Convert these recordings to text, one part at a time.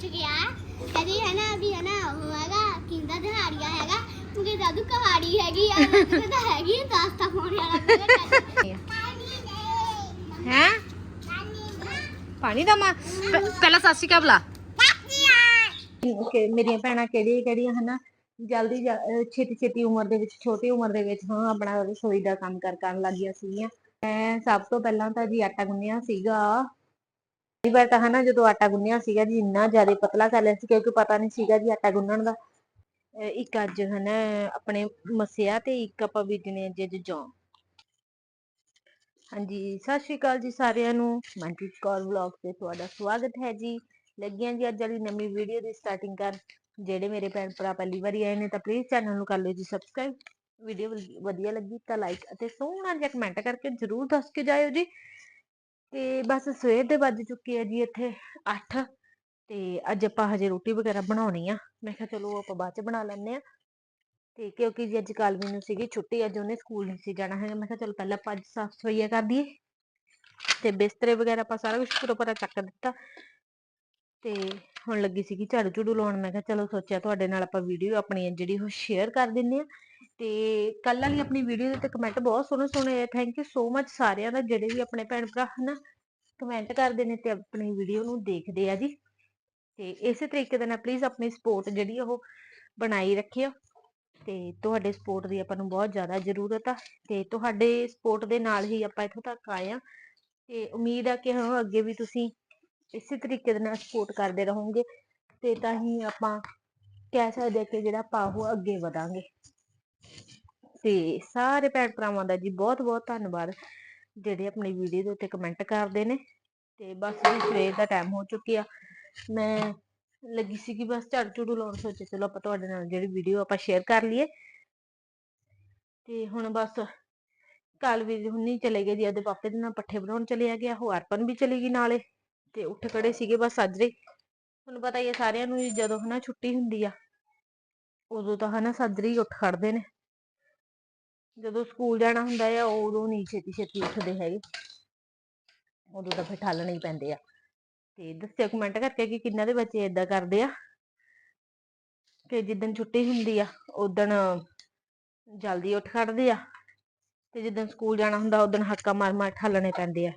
ਚ ਗਿਆ ਕਹਿੰਦੀ ਹੈ ਨਾ ਵੀ ਹੈ ਨਾ ਉਹ ਹੈਗਾ ਕਿੰਦਾ ਦਿਹਾੜੀਆ ਹੈਗਾ। ਕਿਉਂਕਿ ਦਾਦੂ ਕਹਾੜੀ ਹੈਗੀ ਆ ਦਾਦੂ ਤਾਂ ਹੈਗੀ ਆ ਦਾਸਤਾ ਫੋਨ ਵਾਲਾ ਹੈ? ਪਾਣੀ ਦਾ ਮਾ ਪਹਿਲਾਂ ਸਤਿ ਸ਼੍ਰੀ ਅਕਾਲ ਬੁਲਾ। ਕਿ ਮੇਰੀਆਂ ਭੈਣਾਂ ਕਿਹੜੀਆਂ ਕਿਹੜੀਆਂ ਹਨਾ? ਜਲਦੀ ਜ- ਅਹ ਛੇਤੀ ਛੇਤੀ ਉਮਰ ਦੇ ਵਿੱਚ ਛੋਟੀ ਉਮਰ ਦੇ ਵਿੱਚ ਹਾਂ ਆਪਣਾ ਰਸੋਈ ਦਾ ਕੰਮ ਕਰ ਕਰਨ ਲੱਗੀਆਂ ਸੀਗੀਆਂ। ਮੈਂ ਸਭ ਤੋਂ ਪਹਿਲਾਂ ਤਾਂ ਜੀ ਆਟਾ ਗੁੰਨਿਆ ਸੀਗਾ। ਕਈ ਵਾਰ ਤਾਂ ਹਨਾ ਜਦੋਂ ਆਟਾ ਗੁੰਨਿਆ ਸੀਗਾ ਜੀ, ਇੰਨਾ ਜ਼ਿਆਦਾ ਪਤਲਾ ਕਰ ਲਿਆ ਸੀ ਕਿਉਂਕਿ ਪਤਾ ਨਹੀਂ ਸੀਗਾ ਜੀ ਆਟਾ ਗੁੰਨਣ ਦਾ। ਇੱਕ ਅੱਜ ਹਨਾ ਆਪਣੇ ਮਸਿਆ ਤੇ ਇੱਕ ਆਪਾਂ ਬੀਜਣੇ ਅੱਜ ਜੌਂ। ਹਾਂਜੀ, ਸਤਿ ਸ਼੍ਰੀ ਅਕਾਲ ਜੀ ਸਾਰਿਆਂ ਨੂੰ। ਮਨਪ੍ਰੀਤ ਕੌਰ ਵਲੌਗ ਤੇ ਤੁਹਾਡਾ ਸਵਾਗਤ ਹੈ ਜੀ। ਲੱਗੀਆਂ ਜੀ ਅੱਜ ਵਾਲੀ ਨਵੀਂ ਵੀਡੀਓ ਦੀ ਸਟਾਰਟਿੰਗ ਕਰ। ਜਿਹੜੇ ਮੇਰੇ ਭੈਣ ਭਰਾ ਪਹਿਲੀ ਵਾਰੀ ਆਏ ਨੇ ਤਾਂ ਪਲੀਜ਼ ਚੈਨਲ ਨੂੰ ਕਰ ਲਓ ਜੀ ਸਬਸਕ੍ਰਾਈਬ ਵੀਡੀਓ ਵਧੀਆ ਲੱਗੀ ਤਾਂ ਲਾਈਕ ਅਤੇ ਸੋਹਣਾ ਜਿਹਾ ਕਮੈਂਟ ਕਰਕੇ ਜਰੂਰ ਦੱਸ ਕੇ ਜਾਇਓ ਜੀ। ਤੇ ਬਸ ਸਵੇਰ ਦੇ ਵੱਜ ਚੁੱਕੇ ਆ ਜੀ ਇੱਥੇ 8 ਤੇ ਅੱਜ ਆਪਾਂ ਹਜੇ ਰੋਟੀ ਵਗੈਰਾ ਬਣਾਉਣੀ ਆ। ਮੈਂ ਕਿਹਾ ਚਲੋ ਆਪਾਂ ਬਾਅਦ ਚ ਬਣਾ ਲੈਂਦੇ ਆ। ਤੇ ਕਿਉਂਕਿ ਜੀ ਅੱਜ ਕਾਲਵੀ ਨੂੰ ਸੀਗੀ ਛੁੱਟੀ, ਅੱਜ ਉਹਨੇ ਸਕੂਲ ਨਹੀਂ ਸੀ ਜਾਣਾ ਹੈਗਾ। ਮੈਂ ਕਿਹਾ ਚਲੋ ਪਹਿਲਾਂ ਆਪਾਂ ਅੱਜ ਸਾਫ਼ ਸਫਾਈਆ ਕਰ ਦਈਏ ਤੇ ਬਿਸਤਰੇ ਵਗੈਰਾ ਆਪਾਂ ਸਾਰਾ ਕੁਝ ਪੂਰਾ ਪੂਰਾ ਚੱਕ ਦਿੱਤਾ। ਤੇ ਹੁਣ ਲੱਗੀ ਸੀਗੀ ਝਾੜੂ ਝੂੜੂ ਲਾਉਣ। ਮੈਂ ਕਿਹਾ ਚਲੋ ਸੋਚਿਆ ਤੁਹਾਡੇ ਨਾਲ ਆਪਾਂ ਵੀਡੀਓ ਆਪਣੀ ਜਿਹੜੀ ਉਹ ਸ਼ੇਅਰ ਕਰ ਦਿੰਨੇ ਆ। ਤੇ ਕੱਲ ਵਾਲੀ ਆਪਣੀ ਵੀਡੀਓ ਦੇ ਤੇ ਕਮੈਂਟ ਬਹੁਤ ਸੋਹਣੇ ਸੋਹਣੇ ਆਏ। ਥੈਂਕ ਯੂ ਸੋ ਮਚ ਸਾਰਿਆਂ ਦਾ, ਜਿਹੜੇ ਵੀ ਆਪਣੇ ਭੈਣ ਭਰਾ ਹਨਾ ਕਮੈਂਟ ਕਰਦੇ ਨੇ ਤੇ ਆਪਣੀ ਵੀਡੀਓ ਨੂੰ ਦੇਖਦੇ ਆ ਜੀ। ਤੇ ਇਸੇ ਤਰੀਕੇ ਦੇ ਨਾਲ ਪਲੀਜ਼ ਆਪਣੀ ਸਪੋਰਟ ਜਿਹੜੀ ਉਹ ਬਣਾਈ ਰੱਖਿਓ। ਤੇ ਤੁਹਾਡੇ ਸਪੋਰਟ ਦੀ ਆਪਾਂ ਨੂੰ ਬਹੁਤ ਜ਼ਿਆਦਾ ਜ਼ਰੂਰਤ ਆ। ਤੇ ਤੁਹਾਡੇ ਸਪੋਰਟ ਦੇ ਨਾਲ ਹੀ ਆਪਾਂ ਇੱਥੋਂ ਤੱਕ ਆਏ ਆ। ਤੇ ਉਮੀਦ ਆ ਕਿ ਹਾਂ, ਅੱਗੇ ਵੀ ਤੁਸੀਂ ਇਸੇ ਤਰੀਕੇ ਦੇ ਨਾਲ ਸਪੋਰਟ ਕਰਦੇ ਰਹੋਗੇ। ਤੇ ਤਾਂ ਹੀ ਆਪਾਂ ਕਹਿ ਸਕਦੇ ਆ ਕਿ ਜਿਹੜਾ ਆਪਾਂ ਉਹ ਅੱਗੇ ਵਧਾਂਗੇ। ਤੇ ਸਾਰੇ ਭੈਣ ਭਰਾਵਾਂ ਦਾ ਜੀ ਬਹੁਤ ਬਹੁਤ ਧੰਨਵਾਦ, ਜਿਹੜੇ ਆਪਣੀ ਵੀਡੀਓ ਦੇ ਉੱਤੇ ਕਮੈਂਟ ਕਰਦੇ ਨੇ, ਤੇ ਬਸ ਜੀ ਸਵੇਰ ਦਾ ਟਾਈਮ ਹੋ ਚੁੱਕਿਆ। ਮੈਂ ਲੱਗੀ ਸੀ ਕਿ ਬਸ ਝਾੜੂ ਝੂੜੂ ਲਾਉਣ ਸੋਚੇ ਚਲੋ ਆਪਾਂ ਤੁਹਾਡੇ ਨਾਲ ਜਿਹੜੀ ਵੀਡੀਓ ਆਪਾਂ ਸ਼ੇਅਰ ਕਰ ਲਈਏ। ਤੇ ਹੁਣ ਬਸ ਕੱਲ ਵੀ ਹੁਣੀ ਚਲੇ ਗਏ ਜੀ ਉਹਦੇ ਪਾਪੇ ਦੇ ਨਾਲ ਪੱਠੇ ਬਣਾਉਣ ਚਲੇ ਗਿਆ, ਉਹ ਅਰਪਨ ਵੀ ਚਲੀ ਗਈ ਨਾਲੇ, ਤੇ ਉੱਠ ਖੜੇ ਸੀਗੇ ਬਸ ਸਾਜਰੇ। ਤੁਹਾਨੂੰ ਪਤਾ ਹੀ ਹੈ ਸਾਰਿਆਂ ਨੂੰ ਜਦੋਂ ਹਨਾ ਛੁੱਟੀ ਹੁੰਦੀ ਆ, ਉਦੋਂ ਤਾਂ ਹਨਾ ਸਾਜਰੇ ਹੀ ਉੱਠ ਖੜਦੇ ਨੇ। ਜਦੋਂ ਸਕੂਲ ਜਾਣਾ ਹੁੰਦਾ ਆ, ਉਦੋਂ ਨਹੀਂ ਛੇਤੀ ਛੇਤੀ ਉੱਠਦੇ ਹੈਗੇ। ਉਦੋਂ ਤਾਂ ਫਿਰ ਠਾਲਣੇ ਹੀ ਪੈਂਦੇ ਆ। ਤੇ ਦੱਸਿਓ ਕਮੈਂਟ ਕਰਕੇ ਕਿ ਕਿੰਨਾ ਦੇ ਬੱਚੇ ਏਦਾਂ ਕਰਦੇ ਆ? ਕਿ ਜਿੱਦਣ ਛੁੱਟੀ ਹੁੰਦੀ ਆ ਉਦਣ ਜਲਦੀ ਉੱਠ ਖੜਦੇ ਆ। ਤੇ ਜਿੱਦਣ ਸਕੂਲ ਜਾਣਾ ਹੁੰਦਾ ਉਦਣ ਹੱਕਾ ਮਾਰ ਮਾਰ ਠਾਲਣੇ ਪੈਂਦੇ ਆ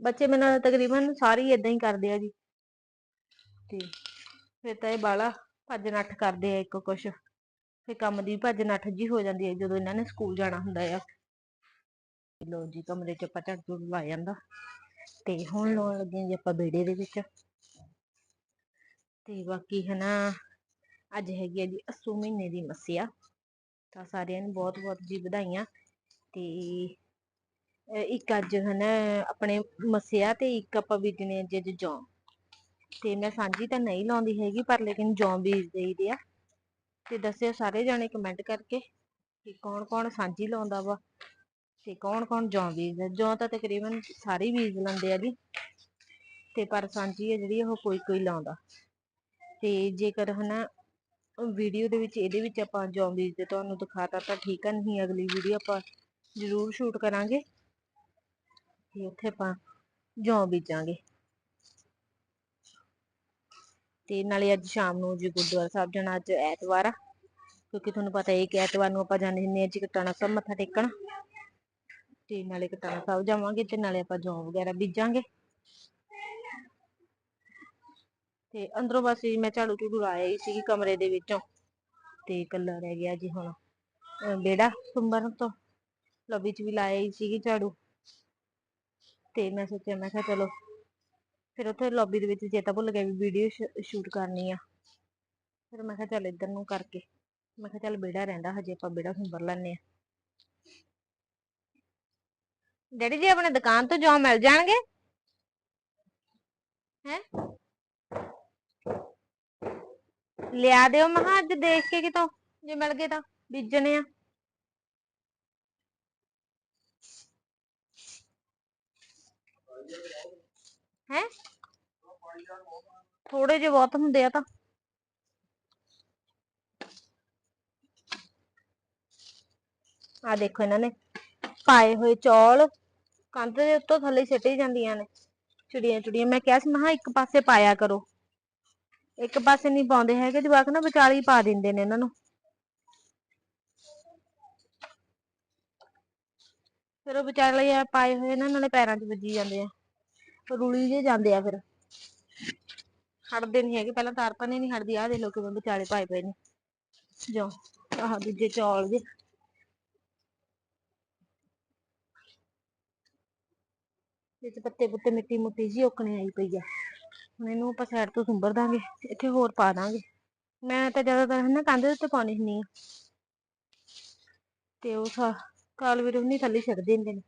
ਬੱਚੇ ਮੇਰੇ ਨਾਲ ਤਕਰੀਬਨ ਸਾਰੇ ਹੀ ਇਦਾਂ ਹੀ ਕਰਦੇ ਆ ਜੀ। ਤੇ ਫਿਰ ਤਾਂ ਇਹ ਬਾਲਾ ਭੱਜ ਨੱਠ ਕਰਦੇ ਆ ਇੱਕ ਕੁਛ। ਫਿਰ ਕੰਮ ਦੀ ਭੱਜ ਨੱਠ ਜੀ ਹੋ ਜਾਂਦੀ ਹੈ, ਜਦੋਂ ਇਹਨਾਂ ਨੇ ਸਕੂਲ ਜਾਣਾ ਹੁੰਦਾ ਆ। ਲੋ ਜੀ, ਕਮਰੇ ਚ ਆਪਾਂ ਝਾੜੂ ਝੂੜੂ ਲਾ ਜਾਂਦਾ। ਤੇ ਹੁਣ ਲਾਉਣ ਲੱਗੇ ਜੀ ਆਪਾਂ ਬੇੜੇ ਦੇ ਵਿੱਚ। ਤੇ ਬਾਕੀ ਹਨਾ ਅੱਜ ਹੈਗੀ ਆ ਜੀ ਅਸੂ ਮਹੀਨੇ ਦੀ ਮੱਸਿਆ। ਤਾਂ ਸਾਰਿਆਂ ਨੂੰ ਬਹੁਤ ਬਹੁਤ ਜੀ ਵਧਾਈਆਂ। ਤੇ ਇੱਕ ਅੱਜ ਹਨਾ ਆਪਣੇ ਮੱਸਿਆ ਤੇ ਇੱਕ ਆਪਾਂ ਬੀਜਣੇ ਅੱਜ ਜੌਂ ਤੇ ਮੈਂ ਸਾਂਝੀ ਤਾਂ ਨਹੀਂ ਲਾਉਂਦੀ ਹੈਗੀ, ਪਰ ਲੇਕਿਨ ਜੌਂ ਬੀਜ ਦੇਈਦੇ ਆ। ਤੇ ਦੱਸਿਓ ਸਾਰੇ ਜਾਣੇ ਕਮੈਂਟ ਕਰਕੇ ਕਿ ਕੌਣ ਕੌਣ ਸਾਂਝੀ ਲਾਉਂਦਾ ਵਾ ਤੇ ਕੌਣ ਕੌਣ ਜੌਂ ਬੀਜਦਾ। ਜੌਂ ਤਾਂ ਤਕਰੀਬਨ ਸਾਰੇ ਬੀਜ ਲੈਂਦੇ ਆ ਜੀ। ਤੇ ਪਰ ਸਾਂਝੀ ਆ ਜਿਹੜੀ, ਉਹ ਕੋਈ ਕੋਈ ਲਾਉਂਦਾ। ਤੇ ਜੇਕਰ ਹਨਾ ਵੀਡੀਓ ਦੇ ਵਿੱਚ, ਇਹਦੇ ਵਿੱਚ ਆਪਾਂ ਜੌਂ ਬੀਜਦੇ ਤੁਹਾਨੂੰ ਦਿਖਾਤਾ ਤਾਂ ਠੀਕ ਆ, ਨਹੀਂ ਅਗਲੀ ਵੀਡੀਓ ਆਪਾਂ ਜ਼ਰੂਰ ਸ਼ੂਟ ਕਰਾਂਗੇ। ਤੇ ਉੱਥੇ ਆਪਾਂ ਜੌਂ ਬੀਜਾਂਗੇ। ਤੇ ਨਾਲੇ ਅੱਜ ਸ਼ਾਮ ਨੂੰ ਜੀ ਗੁਰਦੁਆਰਾ ਸਾਹਿਬ ਜਾਣਾ ਅੱਜ ਐਤਵਾਰ ਆ, ਕਿਉਂਕਿ ਤੁਹਾਨੂੰ ਪਤਾ ਹੈ ਕਿ ਐਤਵਾਰ ਨੂੰ ਆਪਾਂ ਜਾਂਦੇ ਹੁੰਦੇ ਹਾਂ ਜੀ ਕਟਾਣਾ ਸਾਹਿਬ ਮੱਥਾ ਟੇਕਣ। ਤੇ ਨਾਲੇ ਕਟਾਣਾ ਸਾਹਿਬ ਜਾਵਾਂਗੇ ਤੇ ਨਾਲੇ ਆਪਾਂ ਜੌਂ ਵਗੈਰਾ ਬੀਜਾਂਗੇ। ਤੇ ਅੰਦਰੋਂ ਬਸ ਮੈਂ ਝਾੜੂ ਝੂੜੂ ਲਾਇਆ ਹੀ ਸੀ ਕਮਰੇ ਦੇ ਵਿੱਚੋਂ, ਤੇ ਇਕੱਲਾ ਰਹਿ ਗਿਆ ਜੀ ਹੁਣ। ਅਹ ਵਿਹੜਾ ਸੁੰਬਰਨ ਤੋਂ ਲਬੀ ਚ ਵੀ ਲਾਇਆ ਹੀ ਸੀਗੀ ਝਾੜੂ। ਤੇ ਮੈਂ ਸੋਚਿਆ, ਮੈਂ ਕਿਹਾ ਚਲੋ ਫਿਰ ਉੱਥੇ ਲੌਬੀ ਦੇ ਵਿੱਚ ਚੇਤਾ ਭੁੱਲ ਗਿਆ ਵੀ ਵੀਡੀਓ ਸ਼ੂਟ ਕਰਨੀ ਆ। ਫਿਰ ਮੈਂ ਕਿਹਾ ਚੱਲ ਇੱਧਰ ਨੂੰ ਕਰਕੇ। ਮੈਂ ਕਿਹਾ ਚੱਲ ਵਿਹੜਾ ਰਹਿੰਦਾ ਹਜੇ, ਆਪਾਂ ਵਿਹੜਾ ਸੁੰਬਰ ਲੈਣੇ ਆ। ਡੈਡੀ ਜੀ, ਆਪਣੇ ਦੁਕਾਨ ਤੋਂ ਜੌਂ ਮਿਲ ਜਾਣਗੇ? ਹੈ? ਲਿਆ ਦਿਓ ਮਹਾ ਅੱਜ ਦੇਖ ਕੇ ਕਿਤੋਂ, ਜੇ ਮਿਲ ਗਏ ਤਾਂ, ਬੀਜਣੇ ਆ। ਹੈ? ਥੋੜੇ ਜਿਹੇ ਬਹੁਤ ਹੁੰਦੇ ਆ ਤਾਂ। ਆ ਦੇਖੋ ਇਹਨਾਂ ਨੇ, ਪਾਏ ਹੋਏ ਚੌਲ ਕੰਧ ਦੇ ਉੱਤੋਂ ਥੱਲੇ ਸਿੱਟ ਜਾਂਦੀਆਂ ਨੇ, ਚਿੜੀਆਂ ਚਿੜੀਆਂ। ਮੈਂ ਕਿਹਾ ਸੀ, ਮੈਂ ਇੱਕ ਪਾਸੇ ਪਾਇਆ ਕਰੋ। ਇੱਕ ਪਾਸੇ ਨਹੀਂ ਪਾਉਂਦੇ ਹੈਗੇ, ਜਵਾਕ ਨਾ ਵਿਚਾਲੇ ਪਾ ਦਿੰਦੇ ਨੇ ਇਹਨਾਂ ਨੂੰ। ਫਿਰ ਉਹ ਵਿਚਾਲੇ ਪਾਏ ਹੋਏ ਨਾ ਨਾਲੇ ਪੈਰਾਂ 'ਚ ਵੱਜੀ ਜਾਂਦੇ ਆ। ਰੁਲੀ ਜੇ ਜਾਂਦੇ ਆ ਫਿਰ। ਹਟਦੇ ਨਹੀਂ ਹੈਗੇ, ਪਹਿਲਾਂ ਤਾਰ ਭੰਨੇ ਨਹੀਂ ਹਟਦੀ ਆਹ ਦੇ ਲੋ ਕਿਵੇਂ ਵਿਚਾਲੇ ਪਾਏ ਪਏ ਨੇ। ਜੋ ਆਹ ਦੂਜੇ ਚੌਲ ਜੇ। ਵਿੱਚ ਪੱਤੇ ਪੁੱਤੇ ਮਿੱਟੀ ਮੁੱਟੀ ਜੀ ਓਕਣੇ ਆਈ ਪਈ ਆ। ਹੁਣ ਇਹਨੂੰ ਆਪਾਂ ਸਾਈਡ ਤੋਂ ਸੁੰਬਰ ਦਾਂਗੇ, ਇੱਥੇ ਹੋਰ ਪਾ ਦਾਂਗੇ। ਮੈਂ ਤਾਂ ਜ਼ਿਆਦਾਤਰ ਹਨਾ ਕੰਧ ਦੇ ਉੱਤੇ ਪਾਉਣੀ ਹੁੰਦੀ ਆ। ਤੇ ਉਹ ਕਾਲ ਵੀਰ ਨਹੀਂ ਥੱਲੇ ਛੱਡ ਦਿੰਦੇ ਨੇ।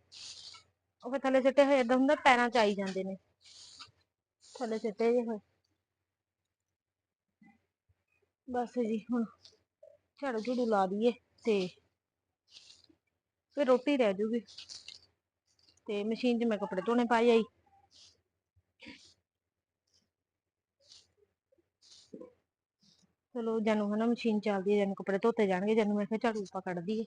ਉਹ ਫਿਰ ਥੱਲੇ ਸਿੱਟੇ ਹੋਏ ਏਦਾਂ ਹੁੰਦਾ ਪੈਰਾਂ 'ਚ ਆਈ ਜਾਂਦੇ ਨੇ। ਥੱਲੇ ਚਿੱਟੇ ਜੇ ਹੋਏ ਬਸ ਜੀ, ਹੁਣ ਝਾੜੂ ਝੂੜੂ ਲਾ ਦਈਏ ਤੇ ਫਿਰ ਰੋਟੀ ਰਹਿ ਜੂਗੀ। ਤੇ ਮਸ਼ੀਨ 'ਚ ਮੈਂ ਕੱਪੜੇ ਧੋਣੇ ਪਾਈ ਆਈ ਚਲੋ, ਜਾਨੂੰ ਹਨਾ ਮਸ਼ੀਨ ਚੱਲਦੀ ਹੈ ਜਾਨੂੰ ਕੱਪੜੇ ਧੋਤੇ ਜਾਣਗੇ, ਜਾਨੂੰ ਮੈਂ ਕਿਹਾ ਝਾੜੂ ਆਪਾਂ ਕੱਢ ਦਈਏ।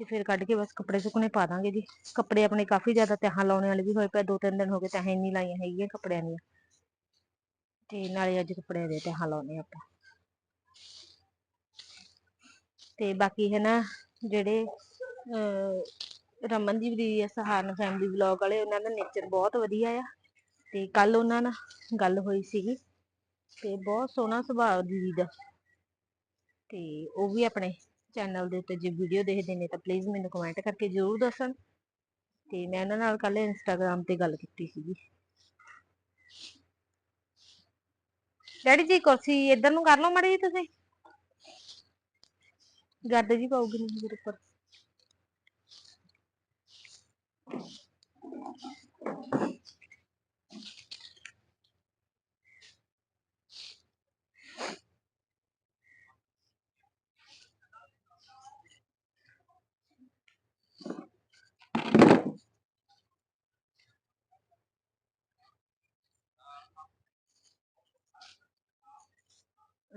ਤੇ ਫਿਰ ਕੱਢ ਕੇ ਬਸ ਕੱਪੜੇ ਸੁੱਕਣੇ ਪਾ ਦਾਂਗੇ ਜੀ। ਕੱਪੜੇ ਆਪਣੇ ਕਾਫੀ ਜ਼ਿਆਦਾ ਤਹਾਂ ਲਾਉਣ ਵਾਲੇ ਵੀ ਹੋਏ ਪਏ ਦੋ ਤਿੰਨ ਦਿਨ ਹੋ ਗਏ ਤਹਾਂ ਨਹੀਂ ਲਾਈਆਂ ਹੈਗੀਆਂ ਕੱਪੜਿਆਂ ਦੀਆਂ। ਤੇ ਨਾਲੇ ਅੱਜ ਕੱਪੜਿਆਂ ਦੇ ਤਹਾਂ ਲਾਉਣੇ ਆਪਾਂ। ਤੇ ਬਾਕੀ ਹੈ ਨਾ, ਜਿਹੜੇ, ਅਹ, ਰਮਨਦੀਪ ਦੀ ਸਹਾਰਨ ਫੈਮਿਲੀ ਵਲੌਗ ਵਾਲੇ, ਉਹਨਾਂ ਦਾ ਨੇਚਰ ਬਹੁਤ ਵਧੀਆ ਆ। ਤੇ ਕੱਲ ਉਹਨਾਂ ਨਾਲ ਗੱਲ ਹੋਈ ਸੀਗੀ, ਤੇ ਬਹੁਤ ਸੋਹਣਾ ਸੁਭਾਅ ਦੀਦੀ ਦਾ ਤੇ ਉਹ ਵੀ ਆਪਣੇ ਚੈਨਲ ਦੇ ਉੱਤੇ ਜੇ ਵੀਡੀਓ ਦੇਖਦੇ ਨੇ ਤਾਂ ਪਲੀਜ਼ ਮੈਨੂੰ ਕਮੈਂਟ ਕਰਕੇ ਜ਼ਰੂਰ ਦੱਸਣ। ਤੇ ਮੈਂ ਉਹਨਾਂ ਨਾਲ ਕੱਲ ਇੰਸਟਾਗ੍ਰam ਤੇ ਗੱਲ ਕੀਤੀ ਸੀਗੀ। ਡੈਡੀ ਜੀ, ਕੁਰਸੀ ਇੱਧਰ ਨੂੰ ਕਰ ਲਓ ਮੜੀ ਜੀ ਤੁਸੀਂ। ਗੱਦ ਜੀ ਪਾਉਗੀ ਨਹੀਂ ਮੇਰੇ ਉੱਪਰ।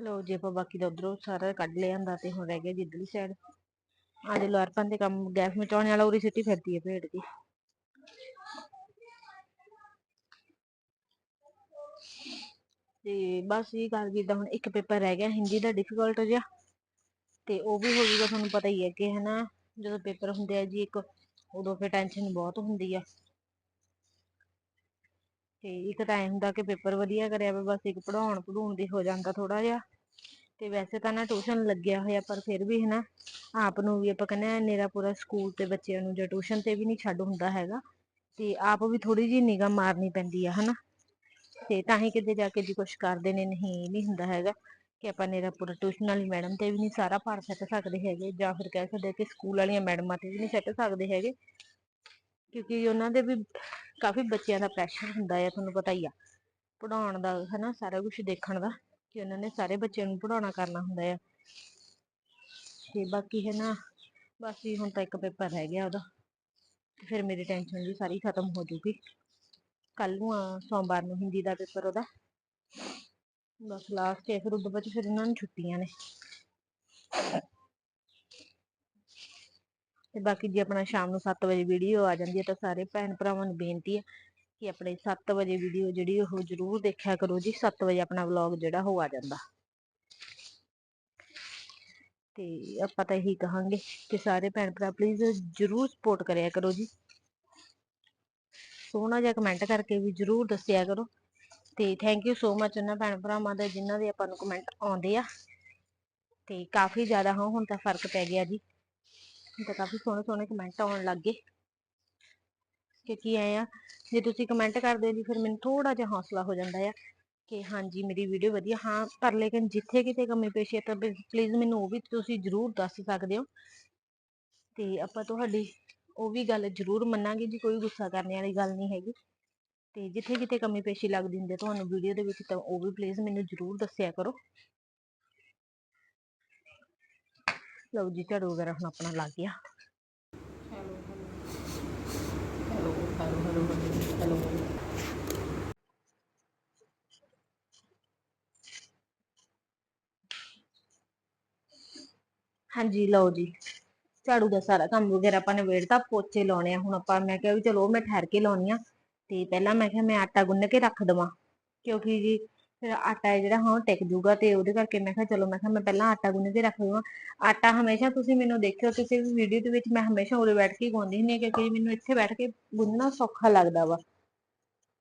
ਲੋ ਜੀ ਆਪਾਂ ਬਾਕੀ ਦਾ ਉਧਰੋਂ ਸਾਰਾ ਕੱਢ ਲਿਆ ਹੁੰਦਾ ਤੇ ਹੁਣ ਰਹਿ ਗਿਆ ਜਿੱਦਲੀ ਸਾਈਡ ਆ ਦੇ ਲਾਰਪਾਂ ਦੇ ਕੰਮ ਗੈਸ ਮਚਾਉਣ ਵਾਲਾ ਉਰੀ ਸਿੱਟੀ ਫਿਰਦੀ ਹੈ ਭੇਡ ਦੀ। ਤੇ ਬਸ ਇਹ ਗੱਲ ਜਿੱਦਾਂ ਹੁਣ ਇੱਕ ਪੇਪਰ ਰਹਿ ਗਿਆ, ਹਿੰਦੀ ਦਾ ਡਿਫਿਕਲਟ ਜਿਹਾ। ਤੇ ਉਹ ਵੀ ਹੋ ਜਾਊਗਾ ਤੁਹਾਨੂੰ ਪਤਾ ਹੀ ਹੈ ਕਿ ਹਨਾ, ਜਦੋਂ ਪੇਪਰ ਹੁੰਦੇ ਆ ਜੀ, ਇੱਕ ਉਦੋਂ ਫਿਰ ਟੈਨਸ਼ਨ ਬਹੁਤ ਹੁੰਦੀ ਆ। ਤੇ ਇੱਕ ਤਾਂ ਐ ਹੁੰਦਾ ਕਿ ਪੇਪਰ ਵਧੀਆ ਕਰਿਆ ਵਾ, ਬਸ ਇੱਕ ਪੜਾਉਣ ਪੜੂਣ ਦੀ ਹੋ ਜਾਂਦਾ ਥੋੜਾ ਜਿਹਾ। ਤੇ ਵੈਸੇ ਤਾਂ ਨਾ ਟਿਊਸ਼ਨ ਲੱਗਿਆ ਹੋਇਆ, ਪਰ ਫਿਰ ਵੀ ਹਨਾ, ਆਪ ਨੂੰ ਵੀ ਆਪਾਂ ਕਹਿੰਦੇ ਆ ਨੇਰਾ ਪੂਰਾ ਸਕੂਲ ਤੇ ਬੱਚਿਆਂ ਨੂੰ ਜਾਂ ਟਿਊਸ਼ਨ ਤੇ ਵੀ ਨਹੀਂ ਛੱਡ ਹੁੰਦਾ ਹੈਗਾ। ਤੇ ਆਪ ਵੀ ਥੋੜੀ ਜਿਹੀ ਨਿਗਾਹ ਮਾਰਨੀ ਪੈਂਦੀ ਆ, ਹਨਾ। ਤੇ ਤਾਂ ਹੀ ਕਿਤੇ ਜਾ ਕੇ ਜੀ ਕੁਝ ਕਰਦੇ ਨੇ, ਨਹੀਂ ਇਹ ਨਹੀਂ ਹੁੰਦਾ ਹੈਗਾ ਕਿ ਆਪਾਂ ਨੇਰਾ ਪੂਰਾ ਟਿਊਸ਼ਨ ਵਾਲੀ ਮੈਡਮ ਤੇ ਵੀ ਨਹੀਂ ਸਾਰਾ ਭਾਰ ਸੱਟ ਸਕਦੇ ਹੈਗੇ, ਜਾਂ ਫਿਰ ਕਹਿ ਸਕਦੇ ਕਿ ਸਕੂਲ ਵਾਲੀਆਂ ਮੈਡਮਾਂ ਤੇ ਵੀ ਨਹੀਂ ਸੱਟ ਸਕਦੇ ਹੈਗੇ। ਕਿਉਂਕਿ ਉਹਨਾਂ ਦੇ ਵੀ ਕਾਫੀ ਬੱਚਿਆਂ ਦਾ ਪ੍ਰੈਸ਼ਰ ਹੁੰਦਾ ਆ ਤੁਹਾਨੂੰ ਪਤਾ ਹੀ ਆ। ਪੜਾਉਣ ਦਾ, ਹਨਾ, ਸਾਰਾ ਕੁਝ ਦੇਖਣ ਦਾ, ਕਿ ਉਹਨਾਂ ਨੇ ਸਾਰੇ ਬੱਚਿਆਂ ਨੂੰ ਪੜਾਉਣਾ ਕਰਨਾ ਹੁੰਦਾ ਆ। ਤੇ ਬਾਕੀ ਹੈ ਨਾ ਬਸ ਵੀ ਹੁਣ ਤਾਂ ਇੱਕ ਪੇਪਰ ਰਹਿ ਗਿਆ ਉਹਦਾ। ਤੇ ਫਿਰ ਮੇਰੀ ਟੈਨਸ਼ਨ ਵੀ ਸਾਰੀ ਖਤਮ ਹੋ ਜੂਗੀ। ਕੱਲ ਨੂੰ ਆ, ਸੋਮਵਾਰ ਨੂੰ ਹਿੰਦੀ ਦਾ ਪੇਪਰ ਉਹਦਾ। ਬਸ ਲਾਸਟ ਹੈ ਫਿਰ ਉਦੋਂ ਬਾਅਦ ਫਿਰ ਉਹਨਾਂ ਨੂੰ ਛੁੱਟੀਆਂ ਨੇ। ਤੇ ਬਾਕੀ ਜੇ ਆਪਣਾ ਸ਼ਾਮ ਨੂੰ 7 ਵਜੇ ਵੀਡੀਓ ਆ ਜਾਂਦੀ ਹੈ ਤਾਂ ਸਾਰੇ ਭੈਣ ਭਰਾਵਾਂ ਨੂੰ ਬੇਨਤੀ ਹੈ ਕਿ ਆਪਣੇ 7 ਵਜੇ ਵੀਡੀਓ ਜਿਹੜੀ ਉਹ ਜ਼ਰੂਰ ਦੇਖਿਆ ਕਰੋ ਜੀ 7 ਵਜੇ ਆਪਣਾ ਵਲੌਗ ਜਿਹੜਾ ਉਹ ਆ ਜਾਂਦਾ। ਤੇ ਆਪਾਂ ਤਾਂ ਇਹੀ ਕਹਾਂਗੇ ਕਿ ਸਾਰੇ ਭੈਣ ਭਰਾ ਪਲੀਜ਼ ਜ਼ਰੂਰ ਸਪੋਰਟ ਕਰਿਆ ਕਰੋ ਜੀ। ਸੋਹਣਾ ਜਿਹਾ ਕਮੈਂਟ ਕਰਕੇ ਵੀ ਜ਼ਰੂਰ ਦੱਸਿਆ ਕਰੋ। ਤੇ ਥੈਂਕ ਯੂ ਸੋ ਮਚ ਉਹਨਾਂ ਭੈਣ ਭਰਾਵਾਂ ਦਾ ਜਿਨ੍ਹਾਂ ਦੇ ਆਪਾਂ ਨੂੰ ਕਮੈਂਟ ਆਉਂਦੇ ਆ। ਤੇ ਕਾਫੀ ਜ਼ਿਆਦਾ ਹਾਂ, ਹੁਣ ਤਾਂ ਫ਼ਰਕ ਪੈ ਗਿਆ ਜੀ। ਤਾਂ ਕਾਫੀ ਸੋਹਣੇ ਸੋਹਣੇ ਕਮੈਂਟ ਆਉਣ ਲੱਗ ਗਏ। ਕਿਉਂਕਿ ਐ ਆ, ਜੇ ਤੁਸੀਂ ਕਮੈਂਟ ਕਰਦੇ ਹੋ ਜੀ, ਫਿਰ ਮੈਨੂੰ ਥੋੜਾ ਜਿਹਾ ਹੌਸਲਾ ਹੋ ਜਾਂਦਾ ਆ ਕਿ ਹਾਂਜੀ, ਮੇਰੀ ਵੀਡੀਓ ਵਧੀਆ। ਹਾਂ, ਪਰ ਲੇਕਿਨ ਜਿੱਥੇ ਕਿਤੇ ਕਮੀ ਪੇਸ਼ੀ ਹੈ ਤਾਂ ਪਲੀਜ਼ ਮੈਨੂੰ ਉਹ ਵੀ ਤੁਸੀਂ ਜ਼ਰੂਰ ਦੱਸ ਸਕਦੇ ਹੋ। ਤੇ ਆਪਾਂ ਤੁਹਾਡੀ ਉਹ ਵੀ ਗੱਲ ਜ਼ਰੂਰ ਮੰਨਾਂਗੇ ਜੀ, ਕੋਈ ਗੁੱਸਾ ਕਰਨ ਵਾਲੀ ਗੱਲ ਨਹੀਂ ਹੈਗੀ। ਤੇ ਜਿੱਥੇ ਕਿਤੇ ਕਮੀ ਪੇਸ਼ੀ ਲੱਗਦੀ ਹੁੰਦੀ ਤੁਹਾਨੂੰ ਵੀਡੀਓ ਦੇ ਵਿੱਚ, ਤਾਂ ਉਹ ਵੀ ਪਲੀਜ਼ ਮੈਨੂੰ ਜ਼ਰੂਰ ਦੱਸਿਆ ਕਰੋ। ਲਓ ਜੀ, ਝਾੜੂ ਵਗੈਰਾ ਹੁਣ ਆਪਣਾ ਲੱਗ ਗਿਆ। ਹਾਂਜੀ, ਲਓ ਜੀ। ਝਾੜੂ ਦਾ ਸਾਰਾ ਕੰਮ ਵਗੈਰਾ ਆਪਾਂ ਨੇ ਵੇੜਤਾ ਪੋਚੇ ਲਾਉਣੇ ਆ ਹੁਣ ਆਪਾਂ। ਮੈਂ ਕਿਹਾ ਵੀ ਚਲੋ ਮੈਂ ਠਹਿਰ ਕੇ ਲਾਉਣੀ ਆ। ਤੇ ਪਹਿਲਾਂ ਮੈਂ ਕਿਹਾ ਮੈਂ ਆਟਾ ਗੁੰਨ ਕੇ ਰੱਖ ਦਵਾਂ। ਕਿਉਂਕਿ ਜੀ ਫਿਰ ਆਟਾ ਹੈ ਜਿਹੜਾ ਹਾਂ ਉਹ ਟਿਕ ਜੂਗਾ ਤੇ ਉਹਦੇ ਕਰਕੇ ਮੈਂ ਕਿਹਾ ਚਲੋ ਮੈਂ ਕਿਹਾ ਮੈਂ ਪਹਿਲਾਂ ਆਟਾ ਗੁੰਨ ਕੇ ਰੱਖ ਦਵਾਂ ਆਟਾ ਹਮੇਸ਼ਾ ਤੁਸੀਂ ਮੈਨੂੰ ਦੇਖਿਓ ਕਿਸੇ ਵੀ ਵੀਡੀਓ ਦੇ ਵਿੱਚ ਮੈਂ ਹਮੇਸ਼ਾ ਉਰੇ ਬੈਠ ਕੇ ਹੀ ਗੁੰਨਦੀ ਹੁੰਦੀ ਹਾਂ ਕਿਉਂਕਿ ਮੈਨੂੰ ਇੱਥੇ ਬੈਠ ਕੇ ਗੁੰਨਣਾ ਸੌਖਾ ਲੱਗਦਾ ਵਾ।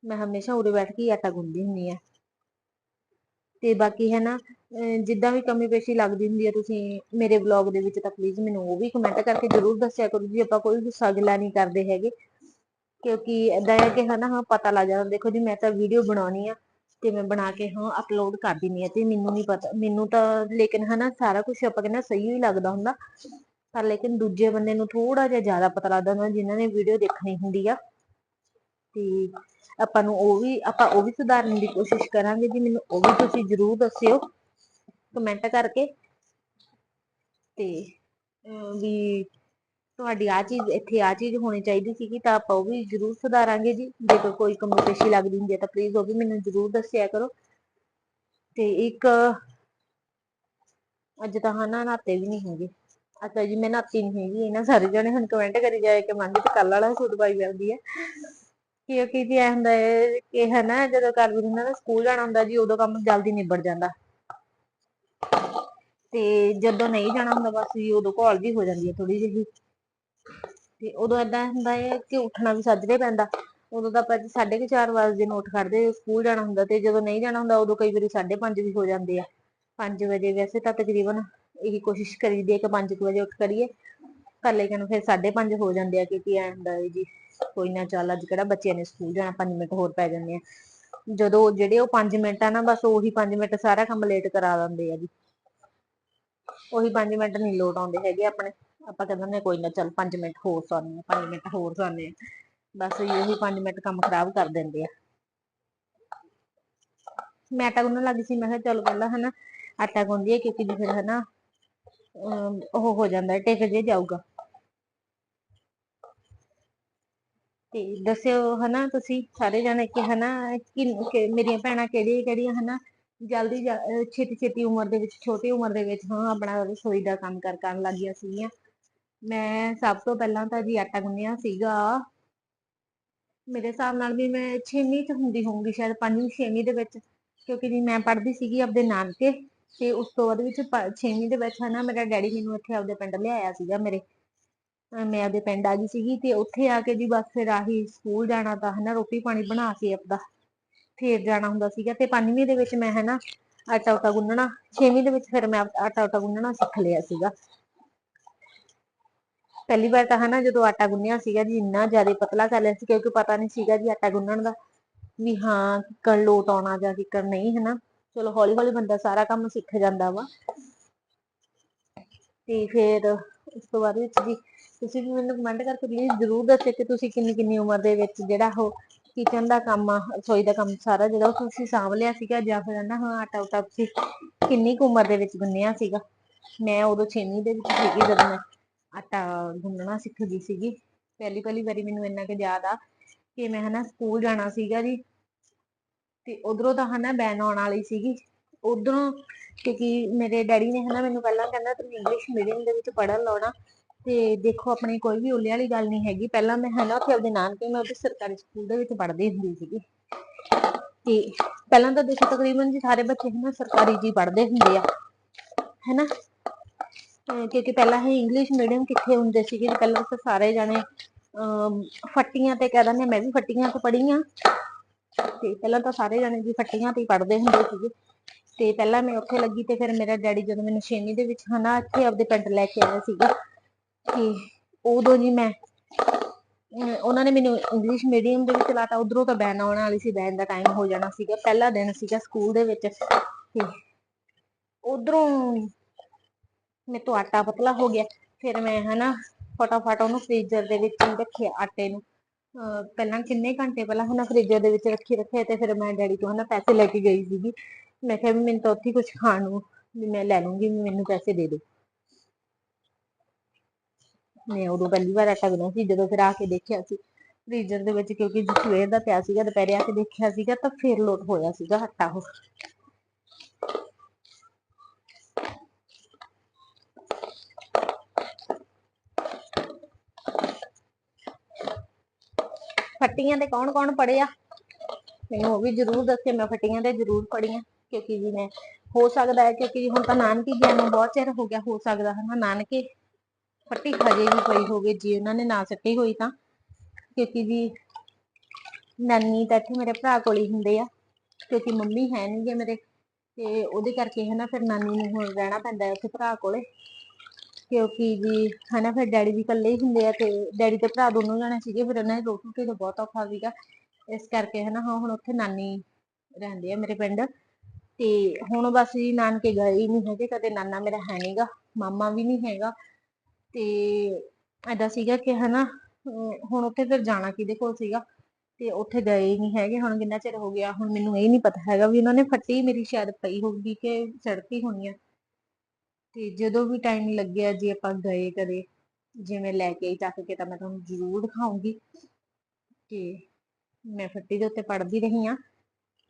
ਮੈਂ ਹਮੇਸ਼ਾ ਉਰੇ ਬੈਠ ਕੇ ਹੀ ਆਟਾ ਗੁੰਨਦੀ ਹੁੰਦੀ ਆ ਤੇ ਬਾਕੀ ਹੈ ਨਾ, ਅਹ ਜਿੱਦਾਂ ਵੀ ਕਮੀ ਪੇਸ਼ੀ ਲੱਗਦੀ ਹੁੰਦੀ ਹੈ ਤੁਸੀਂ ਮੇਰੇ ਵਲੌਗ ਦੇ ਵਿੱਚ ਤਾਂ ਪਲੀਜ਼ ਮੈਨੂੰ ਉਹ ਵੀ ਕਮੈਂਟ ਕਰਕੇ ਜ਼ਰੂਰ ਦੱਸਿਆ ਕਰੋ ਜੀ, ਆਪਾਂ ਕੋਈ ਗੁੱਸਾ ਗਿਲਾ ਨਹੀਂ ਕਰਦੇ ਹੈਗੇ। ਕਿਉਂਕਿ ਏਦਾਂ ਹੈ ਕਿ ਹਨਾ ਪਤਾ ਲੱਗ ਜਾਂਦਾ, ਦੇਖੋ ਜੀ ਮੈਂ ਤਾਂ ਵੀਡੀਓ ਬਣਾਉਣੀ ਆ। ਤੇ ਮੈਂ ਬਣਾ ਕੇ ਹਾਂ ਅਪਲੋਡ ਕਰ ਦਿੰਨੀ ਆ ਤੇ ਮੈਨੂੰ ਨਹੀਂ ਪਤਾ, ਮੈਨੂੰ ਤਾਂ ਲੇਕਿਨ ਹਨਾ ਸਾਰਾ ਕੁਝ ਆਪਾਂ ਕਹਿੰਦੇ ਸਹੀ ਹੀ ਲੱਗਦਾ ਹੁੰਦਾ। ਪਰ ਲੇਕਿਨ ਦੂਜੇ ਬੰਦੇ ਨੂੰ ਥੋੜਾ ਜਿਹਾ ਜ਼ਿਆਦਾ ਪਤਾ ਲੱਗਦਾ ਹੁੰਦਾ, ਜਿਨ੍ਹਾਂ ਨੇ ਵੀਡੀਓ ਦੇਖਣੀ ਹੁੰਦੀ ਆ। ਤੇ ਆਪਾਂ ਨੂੰ ਉਹ ਵੀ, ਆਪਾਂ ਉਹ ਵੀ ਸੁਧਾਰਨ ਦੀ ਕੋਸ਼ਿਸ਼ ਕਰਾਂਗੇ ਜੀ, ਮੈਨੂੰ ਉਹ ਵੀ ਤੁਸੀਂ ਜ਼ਰੂਰ ਦੱਸਿਓ ਕਮੈਂਟ ਕਰਕੇ। ਤੇ ਵੀ ਤੁਹਾਡੀ ਆ ਚੀਜ਼, ਇੱਥੇ ਆ ਚੀਜ਼ ਹੋਣੀ ਚਾਹੀਦੀ ਸੀਗੀ, ਤਾਂ ਆਪਾਂ ਉਹ ਵੀ ਜ਼ਰੂਰ ਸੁਧਾਰਾਂਗੇ ਜੀ। ਜੇਕਰ ਕੋਈ ਕਮੀ ਪੇਸ਼ੀ ਲੱਗਦੀ ਹੁੰਦੀ ਹੈ ਤਾਂ ਪਲੀਜ਼ ਉਹ ਵੀ ਮੈਨੂੰ ਜ਼ਰੂਰ ਦੱਸਿਆ ਕਰੋ। ਤੇ ਇੱਕ, ਅੱਜ ਤਾਂ ਹਨਾ ਨਾਤੇ ਵੀ ਨਹੀਂ ਹੈਗੇ। ਅੱਛਾ ਜੀ ਮੈਂ ਨਾਤੀ ਨਹੀਂ ਹੈਗੀ, ਇਹਨਾਂ ਸਾਰੇ ਜਣੇ ਹੁਣ ਕਮੈਂਟ ਕਰੀ ਜਾਏ ਕਿ ਮੰਨ ਤੇ ਕੱਲ ਵਾਲਾ ਸੂਟ ਪਾਈ ਜਾਂਦੀ ਹੈ। ਕਿਉਂਕਿ ਜੀ ਐ ਹੁੰਦਾ ਹੈ ਕਿ ਹਨਾ ਜਦੋਂ ਘਰ ਵੀ ਹੁੰਦਾ ਸਕੂਲ ਜਾਣਾ ਹੁੰਦਾ ਜੀ, ਉਦੋਂ ਕੰਮ ਜਲਦੀ ਨਿਬੜ ਜਾਂਦਾ। ਤੇ ਜਦੋਂ ਨਹੀਂ ਜਾਣਾ ਹੁੰਦਾ ਬਸ ਜੀ ਉਦੋਂ ਘੋਲ ਵੀ ਹੋ ਜਾਂਦੀ ਹੈ ਥੋੜੀ ਜਿਹੀ। ਤੇ ਉਦੋਂ ਏਦਾਂ ਹੁੰਦਾ ਹੈ ਕਿ ਉੱਠਣਾ ਵੀ ਸੱਜਰੇ ਪੈਂਦਾ। ਉਦੋਂ ਤਾਂ ਆਪਾਂ 4:30 ਵਜੇ ਨੂੰ ਉੱਠ ਖੜਦੇ ਸਕੂਲ ਜਾਣਾ ਹੁੰਦਾ ਤੇ ਜਦੋਂ ਨਹੀਂ ਜਾਣਾ ਹੁੰਦਾ ਉਦੋਂ ਕਈ ਵਾਰੀ 5:30 ਵੀ ਹੋ ਜਾਂਦੇ ਆ। 5 ਵਜੇ ਵੈਸੇ ਤਾਂ ਤਕਰੀਬਨ ਇਹੀ ਕੋਸ਼ਿਸ਼ ਕਰੀਦੀ ਹੈ ਕਿ 5 ਵਜੇ ਉੱਠ ਕਰੀਏ। ਪਰ ਲੇਕਿਨ ਫਿਰ 5:30 ਹੋ ਜਾਂਦੇ ਆ ਕਿਉਂਕਿ ਐ ਹੁੰਦਾ ਹੈ ਜੀ, ਕੋਈ ਨਾ ਚੱਲ ਅੱਜ ਕਿਹੜਾ ਬੱਚਿਆਂ ਨੇ ਸਕੂਲ ਜਾਣਾ 5 ਮਿੰਟ ਹੋਰ ਪੈ ਜਾਂਦੇ ਆ। ਜਦੋਂ ਜਿਹੜੇ ਉਹ 5 ਮਿੰਟ ਆ ਨਾ ਬਸ ਉਹੀ 5 ਮਿੰਟ ਸਾਰਾ ਕੰਮ ਲੇਟ ਕਰਾ ਦਿੰਦੇ ਆ ਜੀ। ਉਹੀ 5 ਮਿੰਟ ਨਹੀਂ ਲੋਟ ਆਉਂਦੇ ਹੈਗੇ ਆਪਣੇ। ਆਪਾਂ ਕਹਿੰਦੇ ਨੇ ਕੋਈ ਨਾ ਚੱਲ 5 ਮਿੰਟ ਹੋਰ ਸੌਂਦੇ ਆ 5 ਮਿੰਟ ਹੋਰ ਸੌਂਦੇ ਆ ਬਸ ਇਹੀ 5 ਮਿੰਟ ਕੰਮ ਖਰਾਬ ਕਰ ਦਿੰਦੇ ਆ। ਮੈਂ ਆਟਾ ਗੁੰਨਣ ਲੱਗੀ ਸੀ, ਮੈਂ ਕਿਹਾ ਚਲ ਪਹਿਲਾਂ ਹਨਾ ਆਟਾ ਗੁੰਨਦੀ ਕਿਉਂਕਿ ਜੀ ਫਿਰ ਹਨਾ ਉਹ ਹੋ ਜਾਂਦਾ ਟਿਕ ਜੇ ਜਾਊਗਾ। ਤੇ ਦੱਸਿਓ ਹਨਾ ਤੁਸੀਂ ਸਾਰੇ ਜਾਣੇ ਕਿ ਹਨਾ, ਕਿ ਮੇਰੀਆਂ ਭੈਣਾਂ ਕਿਹੜੀਆਂ ਕਿਹੜੀਆਂ ਹਨਾ, ਜਲਦੀ ਛੇਤੀ ਛੇਤੀ ਉਮਰ ਦੇ ਵਿੱਚ, ਛੋਟੀ ਉਮਰ ਦੇ ਵਿੱਚ, ਹਾਂ, ਆਪਣਾ ਰਸੋਈ ਦਾ ਕੰਮ ਕਰ ਕਰਨ ਲੱਗੀਆਂ ਸੀਗੀਆਂ। ਮੈਂ ਸਭ ਤੋਂ ਪਹਿਲਾਂ ਤਾਂ ਜੀ ਆਟਾ ਗੁੰਨਿਆ ਸੀਗਾ। ਮੇਰੇ ਹਿਸਾਬ ਨਾਲ ਵੀ ਮੈਂ 6ਵੀਂ ਚ ਹੁੰਦੀ ਹੋਊਂਗੀ ਸ਼ਾਇਦ 5ਵੀਂ 6ਵੀਂ ਦੇ ਵਿੱਚ। ਕਿਉਂਕਿ ਜੀ ਮੈਂ ਪੜ੍ਹਦੀ ਸੀਗੀ ਆਪਦੇ ਨਾਨਕੇ ਤੇ ਉਸ ਤੋਂ ਬਾਅਦ ਵਿੱਚ 6ਵੀਂ ਦੇ ਵਿੱਚ ਹਨਾ ਮੇਰਾ ਡੈਡੀ ਮੈਨੂੰ ਇੱਥੇ ਆਪਦੇ ਪਿੰਡ ਲਿਆਇਆ ਸੀਗਾ ਮੇਰੇ। ਮੈਂ ਆਪਦੇ ਪਿੰਡ ਆ ਗਈ ਸੀਗੀ ਤੇ ਉੱਥੇ ਆ ਕੇ ਜੀ ਬਸ ਫਿਰ ਆਹੀ ਸਕੂਲ ਜਾਣਾ ਤਾਂ ਹਨਾ, ਰੋਟੀ ਪਾਣੀ ਬਣਾ ਕੇ ਆਪਦਾ ਫੇਰ ਜਾਣਾ ਹੁੰਦਾ ਸੀਗਾ ਤੇ ਪੰਜਵੀਂ ਦੇ ਵਿੱਚ ਮੈਂ ਹਨਾ ਆਟਾ ਉਟਾ ਗੁੰਨਣਾ, ਛੇਵੀਂ ਦੇ ਵਿੱਚ ਫਿਰ ਮੈਂ ਆਟਾ ਉਟਾ ਗੁੰਨਣਾ ਸਿੱਖ ਲਿਆ ਸੀਗਾ। ਪਹਿਲੀ ਵਾਰ ਤਾਂ ਹਨਾ ਜਦੋਂ ਆਟਾ ਗੁੰਨਿਆ ਸੀਗਾ ਜੀ, ਇੰਨਾ ਜ਼ਿਆਦਾ ਪਤਲਾ ਕਰ ਲਿਆ ਸੀ ਕਿਉਂਕਿ ਪਤਾ ਨਹੀਂ ਸੀਗਾ ਜੀ ਆਟਾ ਗੁੰਨਣ ਦਾ ਵੀ ਹਾਂ ਕਿੱਕਣ ਲੋਟ ਆਉਣਾ ਜਾਂ ਕਿੱਕਣ ਨਹੀਂ ਹਨਾ। ਚਲੋ ਹੌਲੀ ਹੌਲੀ ਬੰਦਾ ਸਾਰਾ ਕੰਮ ਸਿੱਖ ਜਾਂਦਾ ਵਾ। ਤੇ ਫਿਰ ਉਸ ਤੋਂ ਬਾਅਦ ਵਿੱਚ ਜੀ, ਤੁਸੀਂ ਵੀ ਮੈਨੂੰ ਕਮੈਂਟ ਕਰਕੇ ਪਲੀਜ਼ ਜ਼ਰੂਰ ਦੱਸਿਓ ਕਿ ਤੁਸੀਂ ਕਿੰਨੀ ਕਿੰਨੀ ਉਮਰ ਦੇ ਵਿੱਚ ਜਿਹੜਾ ਉਹ ਕਿਚਨ ਦਾ ਕੰਮ ਰਸੋਈ ਦਾ ਕੰਮ ਸਾਰਾ ਜਿਹੜਾ ਉਹ ਤੁਸੀਂ ਸਾਂਭ ਲਿਆ ਸੀਗਾ ਜਾਂ ਫਿਰ ਨਾ ਹਾਂ ਆਟਾ ਉਟਾ ਤੁਸੀਂ ਕਿੰਨੀ ਕੁ ਉਮਰ ਦੇ ਵਿੱਚ ਗੁੰਨਿਆ ਸੀਗਾ। ਮੈਂ ਉਦੋਂ 6ਵੀਂ ਦੇ ਵਿੱਚ ਸੀਗੀ ਜਦੋਂ ਮੈਂ ਆਟਾ ਗੁੰਨਣਾ ਸਿੱਖ ਗਈ ਸੀਗੀ। ਪਹਿਲੀ ਪਹਿਲੀ ਵਾਰੀ ਮੈਨੂੰ ਇੰਨਾ ਕੁ ਯਾਦ ਆ ਕਿ ਮੈਂ ਹਨਾ ਸਕੂਲ ਜਾਣਾ ਸੀਗਾ ਜੀ। ਤੇ ਉਧਰੋਂ ਤਾਂ ਹਨਾ ਬੈਨ ਆਉਣ ਵਾਲੀ ਸੀਗੀ। ਉਧਰੋਂ ਕਿਉਂਕਿ ਮੇਰੇ ਡੈਡੀ ਨੇ ਹਨਾ ਮੈਨੂੰ ਪਹਿਲਾਂ ਕਹਿੰਦਾ, ਤੂੰ ਇੰਗਲਿਸ਼ ਮੀਡੀਅਮ ਦੇ ਵਿੱਚ ਪੜਨ ਲਾਉਣਾ ਤੇ ਦੇਖੋ ਆਪਣੀ ਕੋਈ ਵੀ ਓਲੇ ਵਾਲੀ ਗੱਲ ਨਹੀਂ ਹੈਗੀ। ਪਹਿਲਾਂ ਮੈਂ ਹਨਾ ਉੱਥੇ ਆਪਦੇ ਨਾਨਕੇ ਮੈਂ ਉੱਥੇ ਸਰਕਾਰੀ ਸਕੂਲ ਦੇ ਵਿੱਚ ਪੜ੍ਹਦੀ ਹੁੰਦੀ ਸੀਗੀ। ਤੇ ਪਹਿਲਾਂ ਤਾਂ ਦੇਖੋ ਤਕਰੀਬਨ ਜੀ ਸਾਰੇ ਬੱਚੇ ਹਨਾ ਸਰਕਾਰੀ ਜੀ ਪੜ੍ਹਦੇ ਹੁੰਦੇ ਆ। ਹੈਨਾ ਕਿਉਂਕਿ ਪਹਿਲਾਂ ਇਹ ਇੰਗਲਿਸ਼ ਮੀਡੀਅਮ ਕਿੱਥੇ ਹੁੰਦੇ ਸੀਗੇ ਪਹਿਲਾਂ ਤਾਂ ਸਾਰੇ ਜਾਣੇ ਫੱਟੀਆਂ ਤੇ ਕਹਿ ਦਿੰਦੇ ਮੈਂ ਵੀ ਫੱਟੀਆਂ ਤੋਂ ਪੜ੍ਹੀ ਆ। ਤੇ ਪਹਿਲਾਂ ਤਾਂ ਸਾਰੇ ਜਾਣੇ ਜੀ ਫੱਟੀਆਂ ਤੇ ਪੜ੍ਹਦੇ ਹੁੰਦੇ ਸੀਗੇ। ਤੇ ਪਹਿਲਾਂ ਮੈਂ ਉੱਥੇ ਲੱਗੀ ਤੇ ਫਿਰ ਮੇਰਾ ਡੈਡੀ ਜਦੋਂ ਮੈਨੂੰ ਛੇਵੀਂ ਦੇ ਵਿੱਚ ਹਨਾ ਇੱਥੇ ਆਪਦੇ ਪਿੰਡ ਲੈ ਕੇ ਆਇਆ ਸੀਗਾ। ਤੇ ਉਦੋਂ ਜੀ ਮੈਂ ਉਹਨਾਂ ਨੇ ਮੈਨੂੰ ਇੰਗਲਿਸ਼ ਮੀਡੀਅਮ ਦੇ ਵਿੱਚ ਲਾਤਾ, ਉਧਰੋਂ ਤਾਂ ਬੈਨ ਆਉਣ ਵਾਲੀ ਸੀ, ਬੈਨ ਦਾ ਟਾਈਮ ਹੋ ਜਾਣਾ ਸੀਗਾ, ਪਹਿਲਾ ਦਿਨ ਸੀਗਾ ਸਕੂਲ ਦੇ ਵਿੱਚ। ਤੇ ਉਧਰੋਂ ਮੇਰੇ ਤੋਂ ਆਟਾ ਪਤਲਾ ਹੋ ਗਿਆ। ਫਿਰ ਮੈਂ ਹਨਾ ਫਟਾਫਟ ਉਹਨੂੰ ਫ੍ਰੀਜ਼ਰ ਦੇ ਵਿੱਚ ਹੀ ਰੱਖਿਆ ਆਟੇ ਨੂੰ। ਪਹਿਲਾਂ ਕਿੰਨੇ ਘੰਟੇ ਪਹਿਲਾਂ ਹਨਾ ਫ੍ਰੀਜ਼ਰ ਦੇ ਵਿੱਚ ਰੱਖੀ ਰੱਖਿਆ ਤੇ ਫਿਰ ਮੈਂ ਡੈਡੀ ਤੋਂ ਹਨਾ ਪੈਸੇ ਲੈ ਕੇ ਗਈ ਸੀਗੀ। ਮੈਂ ਕਿਹਾ ਵੀ ਮੈਨੂੰ ਤਾਂ ਉੱਥੇ ਕੁਝ ਖਾਣ ਨੂੰ ਵੀ ਮੈਂ ਲੈ ਲੂੰਗੀ ਵੀ ਮੈਨੂੰ ਪੈਸੇ ਦੇ ਦਿਓ ਮੈਂ ਉਦੋਂ ਪਹਿਲੀ ਵਾਰ ਆਟਾ ਗੁੰਨਿਆ ਸੀ, ਜਦੋਂ ਫਿਰ ਆ ਕੇ ਦੇਖਿਆ ਸੀ। ਫ੍ਰੀਜ਼ਰ ਦੇ ਵਿੱਚ ਕਿਉਂਕਿ ਸਵੇਰ ਦਾ ਪਿਆ ਸੀਗਾ, ਦੁਪਹਿਰੇ ਆ ਕੇ ਦੇਖਿਆ ਸੀਗਾ ਤਾਂ ਫਿਰ ਲੋਟ ਹੋਇਆ ਸੀਗਾ ਆਟਾ ਉਹ। ਫੱਟੀਆਂ ਦੇ ਕੌਣ ਕੌਣ ਪੜਿਆ ਮੈਨੂੰ ਉਹ ਵੀ ਜ਼ਰੂਰ ਦੱਸਿਓ, ਮੈਂ ਫੱਟੀਆਂ ਤੇ ਜ਼ਰੂਰ ਪੜੀਆਂ ਕਿਉਂਕਿ ਜੀ ਮੈਂ ਹੋ ਸਕਦਾ ਹੈ, ਕਿਉਂਕਿ ਹੁਣ ਤਾਂ ਨਾਨਕੀ ਗਿਆ ਨੂੰ ਬਹੁਤ ਚਿਰ ਹੋ ਗਿਆ ਹੋ ਸਕਦਾ ਹੈ ਨਾ ਨਾਨਕੇ? ਫੱਟੀ ਹਜੇ ਵੀ ਪਈ ਹੋਵੇ, ਜੀ ਉਹਨਾਂ ਨੇ ਨਾ ਸੱਟੀ ਹੋਈ ਤਾਂ, ਕਿਉਂਕਿ ਜੀ ਨਾਨੀ ਤਾਂ ਇੱਥੇ ਮੇਰੇ ਭਰਾ ਕੋਲ ਹੀ ਹੁੰਦੇ ਆ, ਕਿਉਂਕਿ ਮੰਮੀ ਹੈ ਨਹੀਂ ਗੇ ਮੇਰੇ, ਤੇ ਉਹਦੇ ਕਰਕੇ ਹੈ ਨਾ ਫਿਰ ਨਾਨੀ ਨੂੰ ਹੁਣ ਰਹਿਣਾ ਪੈਂਦਾ ਹੈ ਉੱਥੇ ਭਰਾ ਕੋਲੇ। ਕਿਉਂਕਿ ਜੀ ਹਨਾ ਫਿਰ ਡੈਡੀ ਵੀ ਇਕੱਲੇ ਹੀ ਹੁੰਦੇ ਆ ਤੇ ਡੈਡੀ ਤੇ ਭਰਾ ਦੋਨੋਂ ਜਾਣੇ ਸੀਗੇ, ਫਿਰ ਉਹਨਾਂ ਦੀ ਰੋਟੀ ਰੂਟੀ ਦਾ ਬਹੁਤ ਔਖਾ ਸੀਗਾ। ਇਸ ਕਰਕੇ ਹਨਾ ਹਾਂ ਹੁਣ ਉੱਥੇ ਨਾਨੀ ਰਹਿੰਦੇ ਆ ਮੇਰੇ ਪਿੰਡ। ਤੇ ਹੁਣ ਬਸ ਜੀ ਨਾਨਕੇ ਗਏ ਹੀ ਨਹੀਂ ਹੈਗੇ, ਕਦੇ ਨਾਨਾ ਮੇਰਾ ਹੈ ਨਹੀਂਗਾ ਮਾਮਾ ਵੀ ਨਹੀਂ ਹੈਗਾ। ਤੇ ਐਦਾਂ ਸੀਗਾ ਕਿ ਹਨਾ ਅਹ ਹੁਣ ਉੱਥੇ ਫਿਰ ਜਾਣਾ ਕਿਹਦੇ ਕੋਲ ਸੀਗਾ? ਤੇ ਉੱਥੇ ਗਏ ਹੀ ਨਹੀਂ ਹੈਗੇ, ਹੁਣ ਕਿੰਨਾ ਚਿਰ ਹੋ ਗਿਆ, ਹੁਣ ਮੈਨੂੰ ਇਹ ਨਹੀਂ ਪਤਾ ਹੈਗਾ ਵੀ ਉਹਨਾਂ ਨੇ ਫੱਟੀ ਮੇਰੀ ਸ਼ਾਇਦ ਪਈ ਹੋਊਗੀ ਕਿ ਸੜਕੀ ਹੋਣੀ ਆ। ਤੇ ਜਦੋਂ ਵੀ ਟਾਈਮ ਲੱਗਿਆ ਜੇ ਆਪਾਂ ਗਏ ਕਦੇ, ਜਿਵੇਂ ਲੈ ਕੇ ਚੱਕ ਕੇ ਤਾਂ ਮੈਂ ਤੁਹਾਨੂੰ ਜ਼ਰੂਰ ਦਿਖਾਉਂਗੀ। ਤੇ ਮੈਂ ਫੱਟੀ ਦੇ ਉੱਤੇ ਪੜ੍ਹਦੀ ਰਹੀ ਆ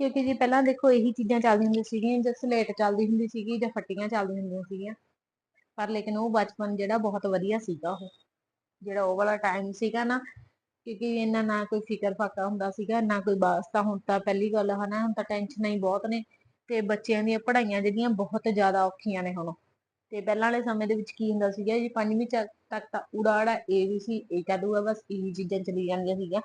ਕਿਉਂਕਿ ਜੀ ਪਹਿਲਾਂ ਦੇਖੋ ਇਹੀ ਚੀਜ਼ਾਂ ਚੱਲਦੀਆਂ ਹੁੰਦੀਆਂ ਸੀਗੀਆਂ, ਜਾਂ ਸਲੇਟ ਚੱਲਦੀ ਹੁੰਦੀ ਸੀਗੀ, ਜਾਂ ਫੱਟੀਆਂ ਚੱਲਦੀਆਂ ਹੁੰਦੀਆਂ ਸੀਗੀਆਂ। ਪਰ ਲੇਕਿਨ ਉਹ ਬਚਪਨ ਜਿਹੜਾ ਬਹੁਤ ਵਧੀਆ ਸੀਗਾ ਉਹ। ਜਿਹੜਾ ਉਹ ਵਾਲਾ ਟਾਈਮ ਸੀਗਾ ਨਾ, ਕਿਉਂਕਿ ਇਹਨਾਂ ਨਾ ਕੋਈ ਫਿਕਰ ਫਾਕਾ ਹੁੰਦਾ ਸੀਗਾ, ਨਾ ਕੋਈ ਵਾਸਤਾ ਹੁਣ ਤਾਂ ਪਹਿਲੀ ਗੱਲ ਹਨਾ, ਹੁਣ ਤਾਂ ਟੈਨਸ਼ਨਾਂ ਹੀ ਬਹੁਤ ਨੇ। ਤੇ ਬੱਚਿਆਂ ਦੀਆਂ ਪੜ੍ਹਾਈਆਂ ਜਿਹੜੀਆਂ ਬਹੁਤ ਜ਼ਿਆਦਾ ਔਖੀਆਂ ਨੇ ਹੁਣ। ਤੇ ਪਹਿਲਾਂ ਵਾਲੇ ਸਮੇਂ ਦੇ ਵਿੱਚ ਕੀ ਹੁੰਦਾ ਸੀਗਾ ਜੀ, ਪੰਜਵੀਂ ਤੱਕ ਤਾਂ ਉੜਾੜਾ ਏ ਬੀ ਸੀ ਇਹ ਕਦੂਆ ਬਸ ਇਹੀ ਚੀਜ਼ਾਂ ਚੱਲੀ ਜਾਂਦੀਆਂ ਸੀਗੀਆਂ।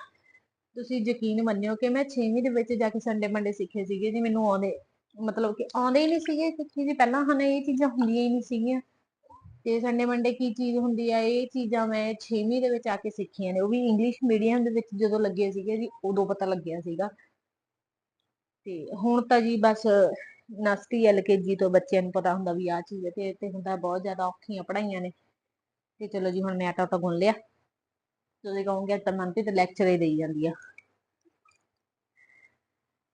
ਤੁਸੀਂ ਯਕੀਨ ਮੰਨਿਓ ਕਿ ਮੈਂ 6ਵੀਂ ਦੇ ਵਿੱਚ ਜਾ ਕੇ ਸੰਡੇ ਮੰਡੇ ਸਿੱਖੇ ਸੀਗੇ ਜੀ, ਮੈਨੂੰ ਆਉਂਦੇ, ਮਤਲਬ ਕਿ ਆਉਂਦੇ ਹੀ ਨਹੀਂ ਸੀਗੇ, ਕਿਉਂਕਿ ਜੀ ਪਹਿਲਾਂ ਹਨ ਇਹ ਚੀਜ਼ਾਂ ਹੁੰਦੀਆਂ ਹੀ ਨਹੀਂ ਸੀਗੀਆਂ। ਤੇ ਸੰਡੇ ਮੰਡੇ ਕੀ ਚੀਜ਼ ਹੁੰਦੀ ਆ, ਇਹ ਚੀਜ਼ਾਂ ਮੈਂ 6ਵੀਂ ਦੇ ਵਿੱਚ ਆ ਕੇ ਸਿੱਖੀਆਂ ਨੇ, ਉਹ ਵੀ ਇੰਗਲਿਸ਼ ਮੀਡੀਅਮ ਦੇ ਵਿੱਚ ਜਦੋਂ ਲੱਗੇ ਸੀਗੇ ਜੀ, ਉਦੋਂ ਪਤਾ ਲੱਗਿਆ ਸੀਗਾ। ਤੇ ਹੁਣ ਤਾਂ ਜੀ ਬਸ ਨਰਸਰੀ ਐਲਕੇਜੀ ਤੋਂ ਬੱਚਿਆਂ ਨੂੰ ਪਤਾ ਹੁੰਦਾ ਵੀ ਆਹ ਚੀਜ਼ ਹੈ, ਤੇ ਤੇ ਹੁੰਦਾ ਬਹੁਤ ਜ਼ਿਆਦਾ ਔਖੀਆਂ ਪੜਾਈਆਂ ਨੇ। ਤੇ ਚਲੋ ਜੀ, ਹੁਣ ਮੈਂ ਆਟਾ ਤਾਂ ਗੁੰਨ ਲਿਆ। ਤੁਸੀਂ ਕਹੋਗੇ ਤਾਂ ਮਨਪ੍ਰੀਤ ਲੈਕਚਰ ਹੀ ਦੇਈ ਜਾਂਦੀ ਆ।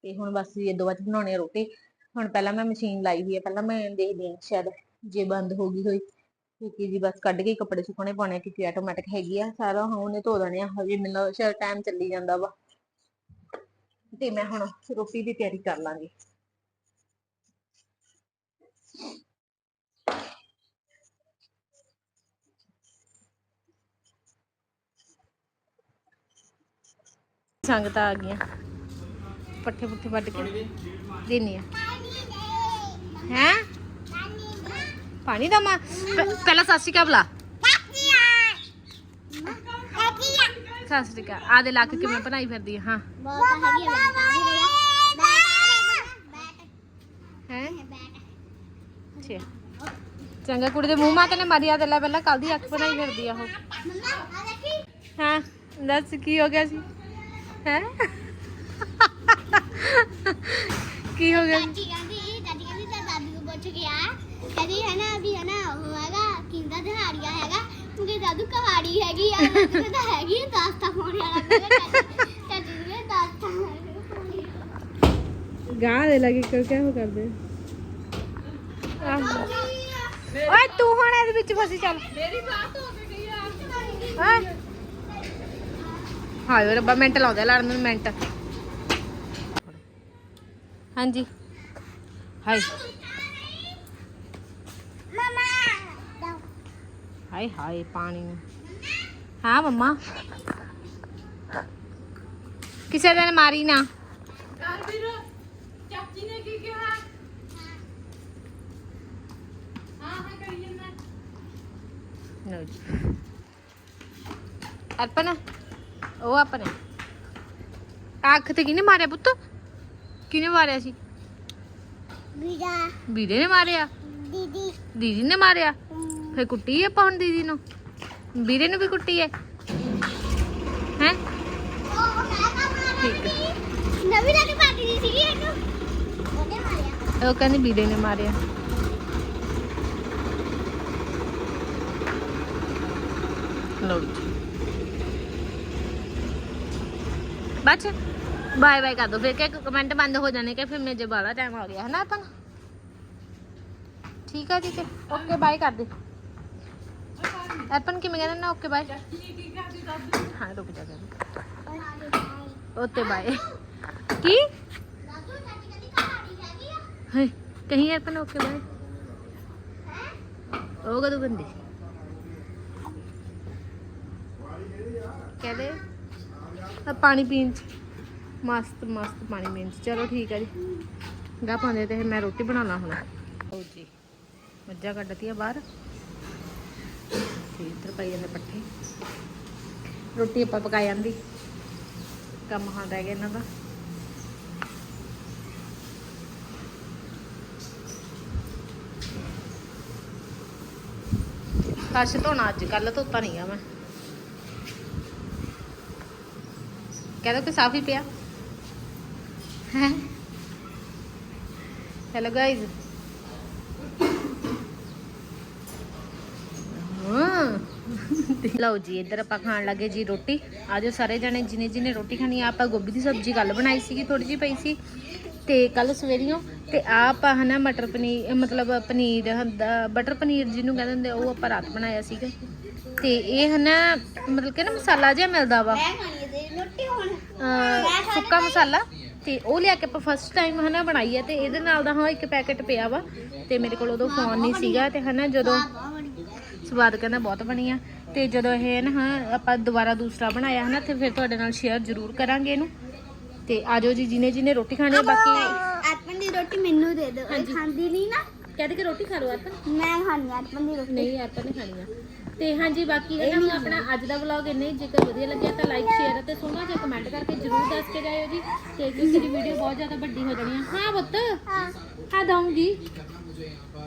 ਤੇ ਹੁਣ ਬਸ ਜੀ ਦੋ ਬਾਅਦ ਬਣਾਉਣੀ ਆ ਰੋਟੀ। ਹੁਣ ਪਹਿਲਾਂ ਮੈਂ ਮਸ਼ੀਨ ਲਾਈ ਹੋਈ ਆ, ਪਹਿਲਾਂ ਮੈਂ ਦੇਖਦੀ ਹਾਂ ਸ਼ਾਇਦ ਜੇ ਬੰਦ ਹੋ ਗਈ ਹੋਈ। ਕਿਉਂਕਿ ਜੀ ਬਸ ਕੱਢ ਕੇ ਕੱਪੜੇ ਸੁੱਕਣੇ ਪਾਉਣੇ ਆ, ਕਿਉਂਕਿ ਆਟੋਮੈਟਿਕ ਹੈਗੀ ਆ, ਸਾਰਾ ਹੁਣ ਉਹਨੇ ਧੋ ਦੇਣੇ ਆ, ਹਜੇ ਮੈਨੂੰ ਸ਼ਾਇਦ ਟਾਈਮ ਚੱਲੀ ਜਾਂਦਾ ਵਾ। ਤੇ ਮੈਂ ਹੁਣ ਰੋਟੀ ਦੀ ਤਿਆਰੀ ਕਰ ਲਾਂਗੀ। ਸੰਗਤਾਂ ਆ ਗਈਆਂ। ਪੱਠੇ ਪੁੱਠੇ ਵੱਢ ਕੇ ਦੇਣੀ ਆ। ਹੈ? ਪਾਣੀ ਦਾ ਮਾ ਪਹਿਲਾਂ ਸਤਿ ਸ਼੍ਰੀ ਅਕਾਲ ਬੁਲਾ। ਸਤਿ ਸ਼੍ਰੀ ਅਕਾਲ। ਆ ਦੇ ਲੱਕ ਕਿਵੇਂ ਬਣਾਈ ਫਿਰਦੀ ਆ। ਹਾਂ। ਹੈ? ਬੈਟ ਚੰਗਾ ਕੁੜੀ ਦੇ ਮੂੰਹ ਮਾ ਤੇ ਨੇ। ਮਾਰੀਆ ਤੇ ਲੈ ਪਹਿਲਾਂ ਕੱਲ ਦੀ ਅੱਖ ਬਣਾਈ ਫਿਰਦੀ ਆ ਉਹ। ਮੰਮਾ ਹਾਂ? ਦੱਸ ਕੀ ਹੋ ਗਿਆ ਸੀ? ਹੈ? ਕੀ ਹੋ ਗਿਆ? ਦਾਦੀ ਕਹਿੰਦੀ ਦਾਦੀ ਕਹਿੰਦੀ ਤਾਂ ਦਾਦੀ ਨੂੰ ਪੁੱਛ ਗਿਆ ਕਹਿੰਦੀ ਹੈ ਨਾ ਵੀ ਹੈ ਨਾ ਉਹ ਹੈਗਾ ਕਿੰਦਾ ਦਿਹਾੜੀਆ ਹੈਗਾ। ਕਿਉਂਕਿ ਦਾਦੂ ਕਹਾੜੀ ਹੈਗੀ ਆ ਦਾਦੂ ਕਹਿੰਦਾ ਹੈਗੀ ਆ ਦਾਸਤਾ ਪਾਉਣ ਵਾਲਾ ਦਾਦੀ ਨੇ ਦਾਸਤਾ ਗਾਂ ਦੇ। ਲੱਗੇ ਕਿਉਂ ਕਿਆ ਹੋ ਕਰਦੇ? ਓਏ ਤੂੰ ਹੁਣ ਇਹਦੇ ਵਿੱਚ ਫਸੀ ਚੱਲ। ਮੇਰੀ ਬਾਤ ਹੋ ਗਈ ਆ। ਹਾਂ। ਹਾਏ ਰੱਬਾ ਮਿੰਟ ਲਾਉਂਦੇ ਲੜਨ ਨੂੰ ਮਿੰਟ। ਹਾਂਜੀ। ਹਾਏ। ਮਮਾ। ਹਾਏ ਹਾਏ ਪਾਣੀ ਹਾਂ ਮੰਮਾ। ਕਿਸੇ ਦਿਨ ਮਾਰੀ ਨਾ। ਚਾਚੀ ਨੇ ਕੀ ਕਿਹਾ? ਹਾਂ ਹਾਂ ਕਰੀ ਜਾਂਦਾ। ਲਓ ਜੀ। ਅਰਪਨ। ਉਹ ਆਪਣੇ। ਅੱਖ ਤੇ ਕਿਹਨੇ ਮਾਰਿਆ ਪੁੱਤ? ਕਿਹਨੇ ਮਾਰਿਆ ਸੀ? ਵੀਰਾ। ਵੀਰੇ ਨੇ ਮਾਰਿਆ? ਦੀਦੀ। ਦੀਦੀ ਨੇ ਮਾਰਿਆ? ਫੇ ਕੁੱਟੀ ਆਪਾਂ ਹੁਣ ਦੀਦੀ ਨੂੰ? ਵੀਰੇ ਨੂੰ ਵੀ ਕੁੱਟੀ ਹੈ ਹੈ? ਉਹ ਮੈਂ ਕਾ ਮਾਰਿਆ ਠੀਕ ਹੈ। ਨਵੀਂ ਨਵੀਂ ਪਾਰਟੀ ਦੀ ਸੀਗੀ ਇਹਨੂੰ? ਉਹਨੇ ਮਾਰਿਆ। ਉਹ ਕਹਿੰਦੇ ਵੀਰੇ ਨੇ ਮਾਰਿਆ। ਲਓ ਜੀ। ਬੱਚ ਬਾਏ ਬਾਏ ਕਰ ਦੋ ਫਿਰ ਕਿ ਕਮੈਂਟ ਬੰਦ ਹੋ ਜਾਣੇ ਕਿ ਫਿਰ ਮੇਰੇ ਬਾਲਾ ਟਾਈਮ ਆ ਗਿਆ ਹੈ ਨਾ ਆਪਾਂ ਨੂੰ? ਠੀਕ ਆ ਠੀਕ ਹੈ ਓਕੇ ਬਾਏ ਕਰ ਦੇ ਐਪਨ ਕਿਵੇਂ ਕਹਿੰਦੇ ਨਾ ਓਕੇ ਬਾਏ ਹਾਂ ਰੁਕ ਜਾ ਕਰ ਓਕੇ ਬਾਏ ਕੀ ਦਾਦੂ ਦਾਦੀ ਕਹਿੰਦੀ ਕਹਾੜੀ ਹੈਗੀ ਆ ਹੈ ਕਹੀਂ ਆ ਪਾਣੀ ਪੀਣ ਚ। ਮਸਤ ਮਸਤ ਪਾਣੀ ਪੀਣ ਚ। ਚਲੋ ਠੀਕ ਹੈ ਜੀ। ਗਾ ਪਾਉਂਦੇ ਤੇ ਮੈਂ ਰੋਟੀ ਬਣਾਉਣਾ ਹੁਣ। ਲਓ ਜੀ, ਮੱਝਾਂ ਕੱਢਤੀਆਂ ਬਾਹਰ। ਤੇ ਇੱਧਰ ਪਈ ਜਾਂਦੇ ਪੱਠੇ। ਰੋਟੀ ਆਪਾਂ ਪਕਾ ਜਾਂਦੀ। ਕੰਮ ਹਾਂ ਰਹਿ ਗਿਆ ਇਹਨਾਂ ਦਾ। ਕੱਛ ਧੋਣਾ ਅੱਜ ਕੱਲ ਧੋਤਾ ਨਹੀਂ ਆ ਮੈਂ। ਕਹਿ ਕਹਿੰਦਾ ਕਿ ਸਾਫ਼ ਹੀ ਪਿਆ। ਹੈਲੋ ਗਾਇਜ਼ ਲਓ ਜੀ, ਇੱਧਰ ਆਪਾਂ ਖਾਣ ਲੱਗੇ ਜੀ ਰੋਟੀ। ਆਜੋ ਸਾਰੇ ਜਣੇ, ਜਿਨੇ ਜਿਨੇ ਰੋਟੀ ਖਾਣੀ ਆ, ਆਪਾਂ ਗੋਭੀ ਦੀ ਸਬਜ਼ੀ ਕੱਲ ਬਣਾਈ ਸੀਗੀ ਥੋੜੀ ਜਿਹੀ ਪਈ ਸੀ। ਤੇ ਕੱਲ ਸਵੇਰੀਓ, ਤੇ ਆ ਆਪਾਂ ਹਨਾ ਮਟਰ ਪਨੀਰ, ਮਤਲਬ ਪਨੀਰ ਬਟਰ ਪਨੀਰ ਜਿਹਨੂੰ ਕਹਿੰਦੇ ਹੁੰਦੇ, ਉਹ ਆਪਾਂ ਰਾਤ ਬਣਾਇਆ ਸੀਗਾ। ਤੇ ਇਹ ਹਨਾ, ਮਤਲਬ ਕਿ ਨਾ ਮਸਾਲਾ ਜਿਹਾ ਮਿਲਦਾ ਵਾ ਮੈਂ ਖਾਣੀ ਤੇ ਰੋਟੀ ਹੁਣ ਅਹ ਸੁੱਕਾ ਮਸਾਲਾ ਤੇ ਉਹ ਲਿਆ ਕੇ ਆਪਾਂ ਫਸਟ ਟਾਈਮ ਹਨਾ ਬਣਾਈ ਹੈ ਤੇ ਇਹਦੇ ਨਾਲ ਦਾ ਹਾਂ ਇੱਕ ਪੈਕੇਟ ਪਿਆ ਵਾ ਤੇ ਮੇਰੇ ਕੋਲ ਉਦੋਂ ਫੋਨ ਨਹੀਂ ਸੀਗਾ ਤੇ ਹਨਾ ਜਦੋਂ ਸਵਾਦ ਕਹਿੰਦਾ ਬਹੁਤ ਬਣੀ ਆ ਤੇ ਜਦੋਂ ਇਹ ਨਾ ਆਪਾਂ ਦੁਬਾਰਾ ਦੂਸਰਾ ਬਣਾਇਆ ਹਨਾ ਤੇ ਫਿਰ ਤੁਹਾਡੇ ਨਾਲ ਸ਼ੇਅਰ ਜ਼ਰੂਰ ਕਰਾਂਗੇ ਇਹਨੂੰ। ਤੇ ਆਜੋ ਜੀ ਜਿਨੇ ਜਿਨੇ ਰੋਟੀ ਖਾਣੀ ਆ ਬਾਕੀ ਅਰਪਨ ਦੀ ਰੋਟੀ ਮੈਨੂੰ ਦੇ ਦਿਓ। ਖਾਂਦੀ ਨਹੀਂ ਨਾ। ਕਹਿੰਦੇ ਕਿ ਰੋਟੀ ਖਾ ਲਓ ਆਪਾਂ ਮੈਂ ਖਾਣੀ ਅਰਪਨ ਦੀ ਰੋਟੀ। ਨਹੀਂ ਆਪਾਂ ਨਹੀਂ ਖਾਣੀਆਂ ਤੇ ਹਾਂਜੀ, ਬਾਕੀ ਇਹ ਨਾ ਆਪਣਾ ਅੱਜ ਦਾ ਵਲੌਗ ਇੰਨਾ ਹੀ। ਜੇਕਰ ਵਧੀਆ ਲੱਗਿਆ ਤਾਂ ਲਾਈਕ ਸ਼ੇਅਰ ਅਤੇ ਸੋਹਣਾ ਜਿਹਾ ਕਮੈਂਟ ਕਰਕੇ ਜਰੂਰ ਦੱਸ ਕੇ ਜਾਇਓ ਜੀ। ਤੇ ਕਿਉਂਕਿ ਦੀ ਵੀਡੀਓ ਬਹੁਤ ਜ਼ਿਆਦਾ ਵੱਡੀ ਹੋ ਜਾਣੀ ਆ। ਹਾਂ ਪੁੱਤ, ਹਾਂ ਦਊਂਗੀ।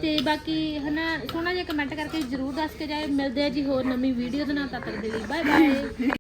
ਤੇ ਬਾਕੀ ਹਨਾ, ਸੋਹਣਾ ਜਿਹਾ ਕਮੈਂਟ ਕਰਕੇ ਜਰੂਰ ਦੱਸ ਕੇ ਜਾਇਓ। ਮਿਲਦੇ ਆ ਜੀ ਹੋਰ ਨਵੀਂ ਵੀਡੀਓ ਦੇ ਨਾਲ, ਤਦ ਤੱਕ ਦੇ ਲਈ ਬਾਏ ਬਾਏ